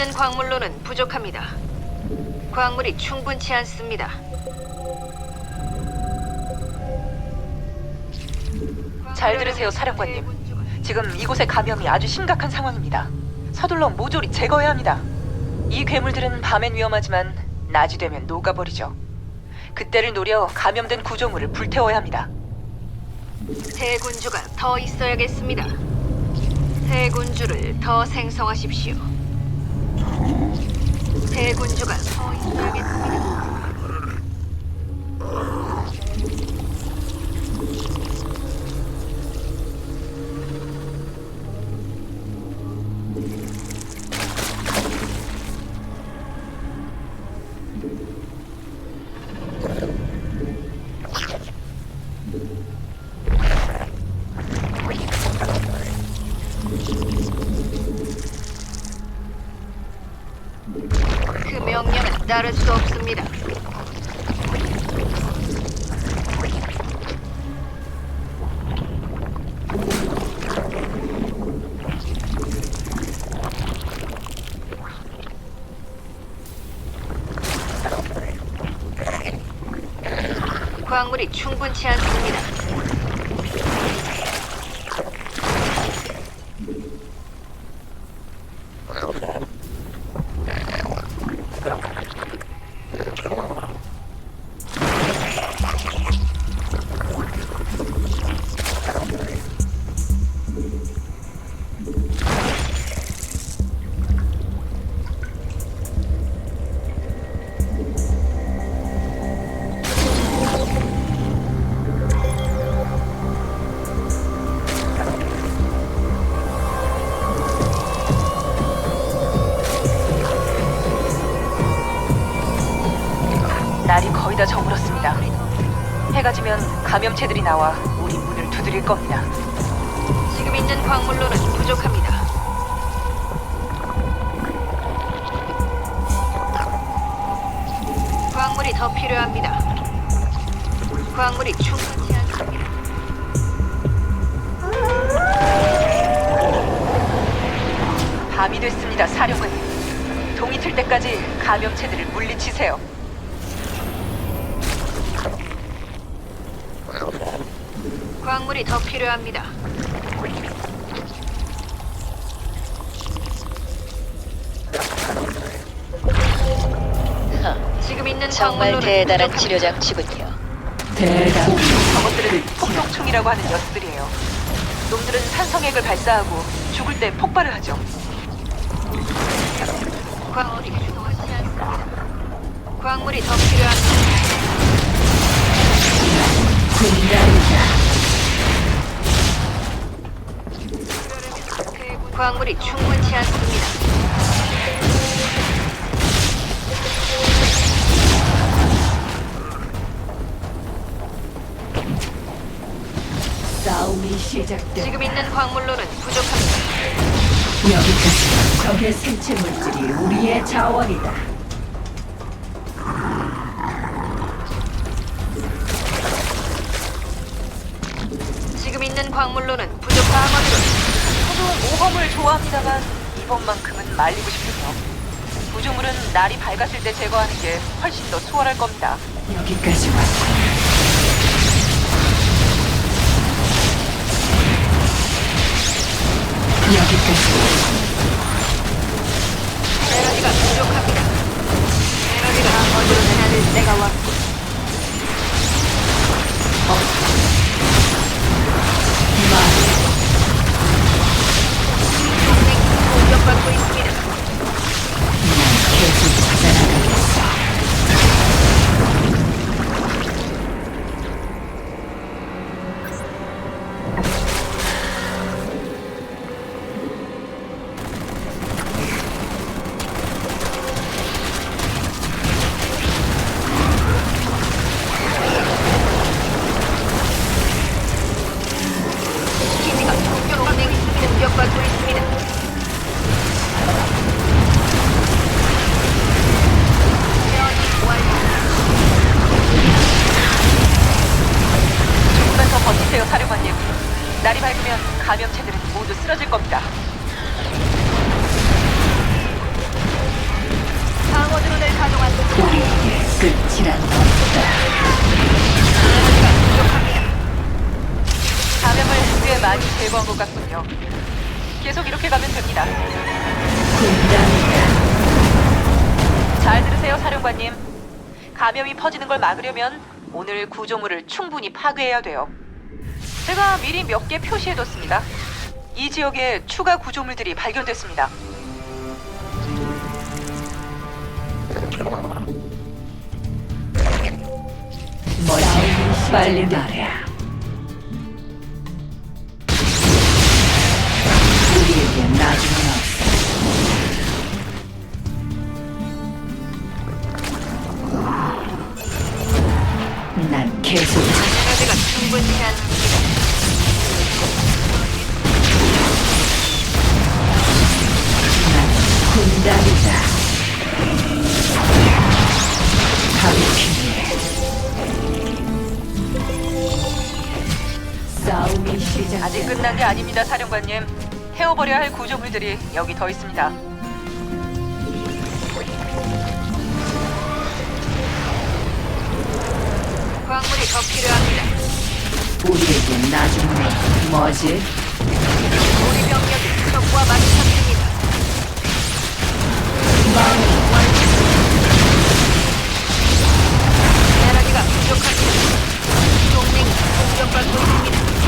있는 광물로는 부족합니다. 광물이 충분치 않습니다. 잘 들으세요, 사령관님. 지금 이곳의 감염이 아주 심각한 상황입니다. 서둘러 모조리 제거해야 합니다. 이 괴물들은 밤엔 위험하지만 낮이 되면 녹아버리죠. 그때를 노려 감염된 구조물을 불태워야 합니다. 대군주가 더 있어야겠습니다. 대군주를 더 생성하십시오. 대군주가 더 있어야겠습니다. 따를 수 없습니다. 광물이 충분치 않습니다. 감염체들이 나와 우리 문을 두드릴 겁니다. 지금 있는 광물로는 부족합니다. 광물이 더 필요합니다. 광물이 충분치 않습니다. 밤이 됐습니다, 사령관님. 동이 틀 때까지 감염체들을 물리치세요. 광물이 더 필요합니다. 지금 있는 정말 대단한. 치료 장치군요. 저것들은 폭독충이라고 하는 녀석들이에요. 놈들은 산성액을 발사하고 죽을 때 폭발을 하죠. 광물이 충분치 않습니다. 광물이 더 필요합니다. 광물이 충분치 않습니다. 싸움이 시작돼 지금 있는 광물로는 부족합니다. 여기까지 적의 생체 물질이 우리의 자원이다. 지금 있는 광물로는 부족 방어드로 저도 모험을 좋아합니다만 이번만큼은 말리고 싶군요. 구조물은 날이 밝았을 때 제거하는 게 훨씬 더 수월할 겁니다. 여기까지 왔고 여기까지 에너지가 부족합니다. 에너지가 어디로 가는 때가 왔고 동 맹 사령관님. 날이 밝으면 감염체들은 모두 쓰러질 겁니다. 방어드론을 가동한다. 우리에게 끝이란 없다. 감염을 꽤 많이 제거한 것 같군요. 계속 이렇게 가면 됩니다. 군단이다. 잘 들으세요, 사령관님. 감염이 퍼지는 걸 막으려면 오늘 구조물을 충분히 파괴해야 돼요. 제가 미리 몇 개 표시해뒀습니다. 이 지역에 추가 구조물들이 발견됐습니다. 뭐지? 빨리 말해. 우리에게 나중은 없어. 난 계속 에너지가 충분치 않습니다. 난 군단이다. 싸움이 시작. 아직 끝난 게 아닙니다, 사령관님. 태워버려야 할 구조물들이 여기 더 있습니다. 광물이 더 필요합니다. 우리에게 나중은 뭐지? 우리 병력이 적과 마주쳤습니다. 에너지가 부족합니다. 동맹이 공격받고 있습니다.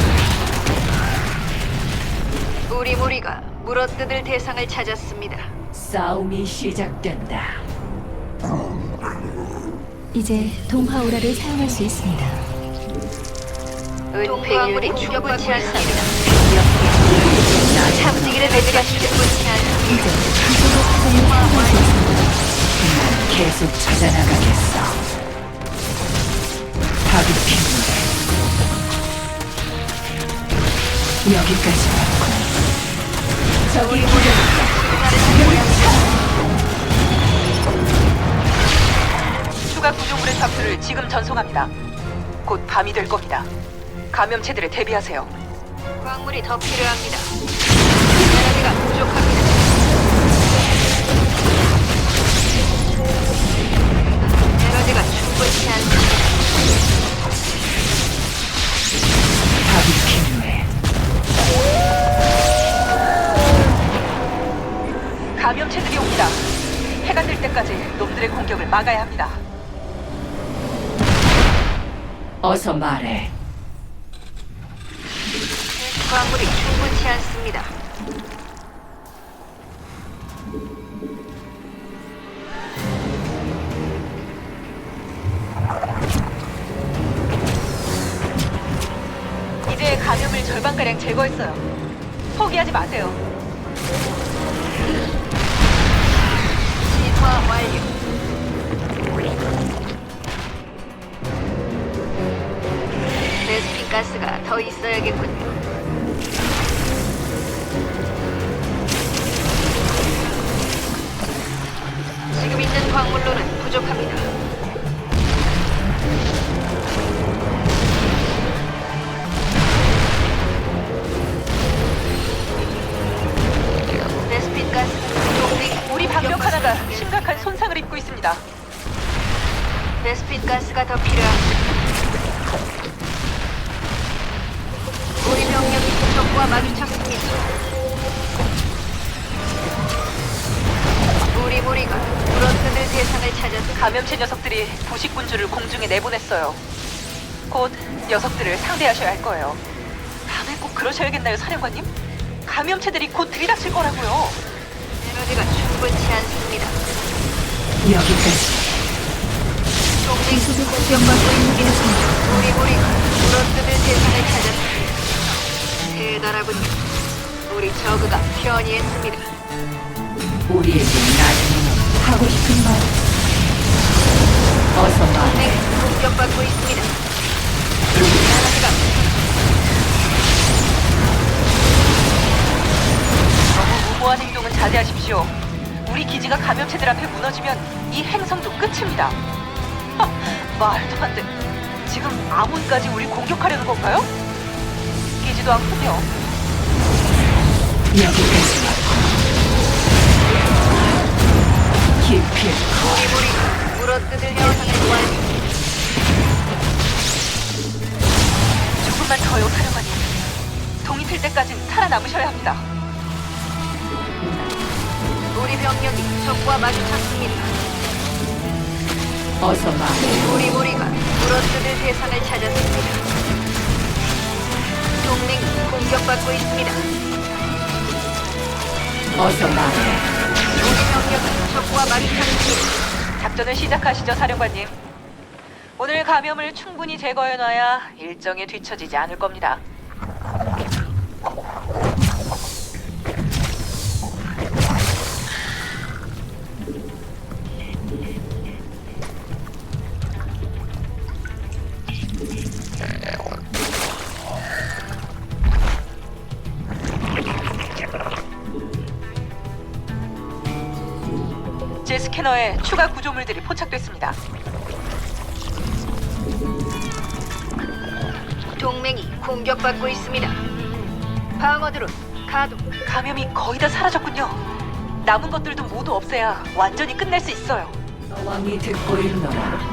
우리 무리가 물어뜯을 대상을 찾았습니다. 싸움이 시작된다. 이제 동화오라를 사용할 수 있습니다. 은폐율이 충분치 않습니다. 충분치 않습니다. 이제. 난 계속 찾아나가겠어. 답이 필요해. 여기까지 왔군. 저기 추가 구조물의 좌표를 지금 전송합니다. 곧 밤이 될 겁니다. 감염체들에 대비하세요. 광물이 더 필요합니다. 에너지가 부족합니다. 에너지가 충분치 않습니다. 답이 필요해. 감염체들이 옵니다. 해가 뜰 때까지 놈들의 공격을 막아야 합니다. 어서 말해. 광물이 충분치 않습니다. 이제 감염을 절반가량 제거했어요. 포기하지 마세요. 진화 완료. 가스가 더 있어야겠군요. 광물로는 부족합니다. 베스핀 가스 동맹 우리 방벽 하나가 심각한 손상을 입고 있습니다. 베스핀 가스가 더 필요합니다. 우리 병력이 적과 마주쳤습니다. 우리 무리가 물어뜯을 대상을 찾아서 감염체 녀석들이 부식군주를 공중에 내보냈어요. 곧 녀석들을 상대하셔야 할 거예요. 다음에 꼭 그러셔야겠나요, 사령관님? 감염체들이 곧 들이닥칠 거라고요. 에너지가 충분치 않습니다. 여기까지. 동맹이 공격받고 있습니다. 우리 무리가 물어뜯을 대상을 찾았습니다. 대단하군요. 우리 저그가 편이했습니다. 우리에게 나중은 하고 싶은 말. 어서 말해. 동맹이 공격받고 있습니다. 에너지가 너무 무모한 행동은 자제하십시오. 우리 기지가 감염체들 앞에 무너지면 이 행성도 끝입니다. 하, 말도 안 돼. 지금 아몬까지 우리 공격하려는 건가요? 끼지도 않군요. 여기까지 왔 기필코 우리 무리가 물어뜯을 대상을 완료. 조금만 더요, 사령관님. 동이 틀 때까진 살아남으셔야 합니다. 우리 병력이 적과 마주쳤습니다. 어서 말해. 우리 무리가 물어뜯을 대상을 찾았습니다. 동맹이 공격받고 있습니다. 어서 말해. 병력이 적과 마주쳤습니다. 작전을 시작하시죠, 사령관님. 오늘 감염을 충분히 제거해놔야 일정에 뒤처지지 않을 겁니다. 스캐너에 추가 구조물들이 포착됐습니다. 동맹이 공격받고 있습니다. 방어드론 가동. 감염이 거의 다 사라졌군요. 남은 것들도 모두 없애야 완전히 끝낼 수 있어요. 여왕이 듣고 있노라.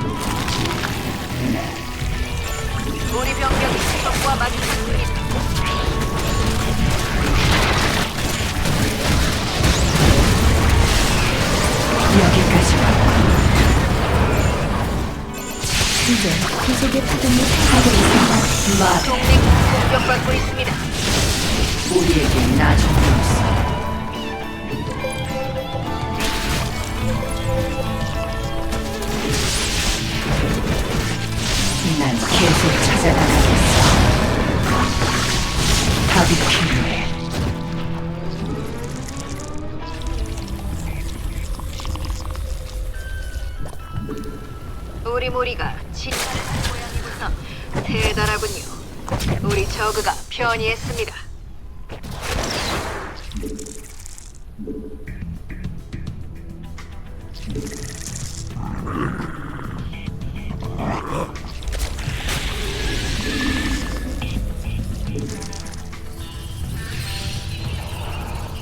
구속의 파동이 가고 있습니다. 말해. 동맹이 공격받고 있습니다. 우리에게 나중에 없어. 난 계속 찾아나가겠어. 답이 필요해. 우리 무리가 진화 저그가 편이했습니다.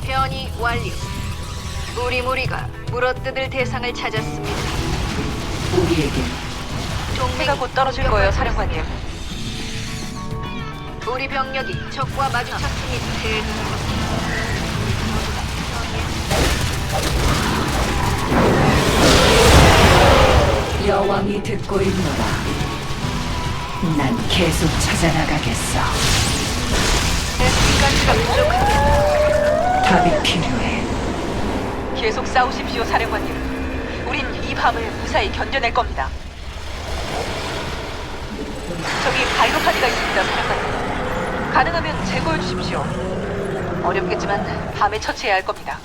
편이 완료. 우리 무리가 물어뜯을 대상을 찾았습니다. 우리에게 동맹이 해가 곧 떨어질 거예요, 사령관님. 우리 병력이 적과 마주쳤습니다. 여왕이 듣고 있노라. 난 계속 찾아나가겠어. 에스가스가 부족합니다. 답이 필요해. 계속 싸우십시오, 사령관님. 우린 이 밤을 무사히 견뎌낼 겁니다. 저기 바이로파지가 있습니다, 사령관님. 가능하면 제거해 주십시오. 어렵겠지만 밤에 처치해야 할 겁니다.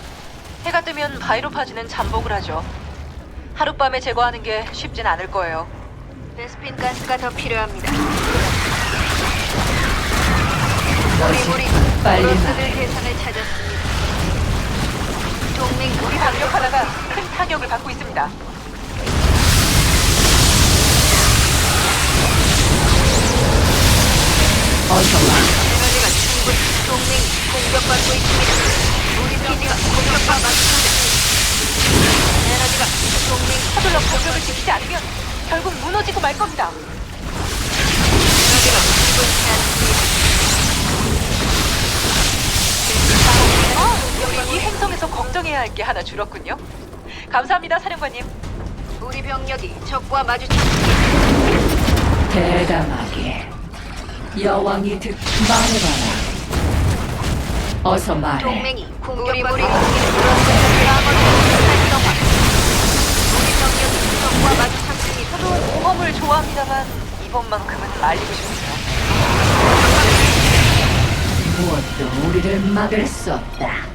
해가 뜨면 바이로파지는 잠복을 하죠. 하룻밤에 제거하는 게 쉽진 않을 거예요. 베스핀 가스가 더 필요합니다. 우리 무리가 빨리 말해. 대상을 찾았습니다. 동맹 우리 방력 하나가 큰 타격을 받고 있습니다. 어서 와. 동맹이 공격받고 있습니다. 우리 기지가 공격과 맞습니다. 에너지가 동맹 서둘러 공격을 지키지 않으면 결국 무너지고 말 겁니다. 에너지가 충분치 않습니다. 어, 이 행성에서 걱정해야 할 게 하나 줄었군요. 감사합니다, 사령관님. 우리 병력이 적과 마주쳤습니다. 대담하게. 여왕이 듣 말해봐라. 어서 말해. 동맹이 공격받고. 우리. 저도 모험을 좋아합니다만 이번만큼은 말리고 싶네요. 무엇도 우리를 막을 수 없다.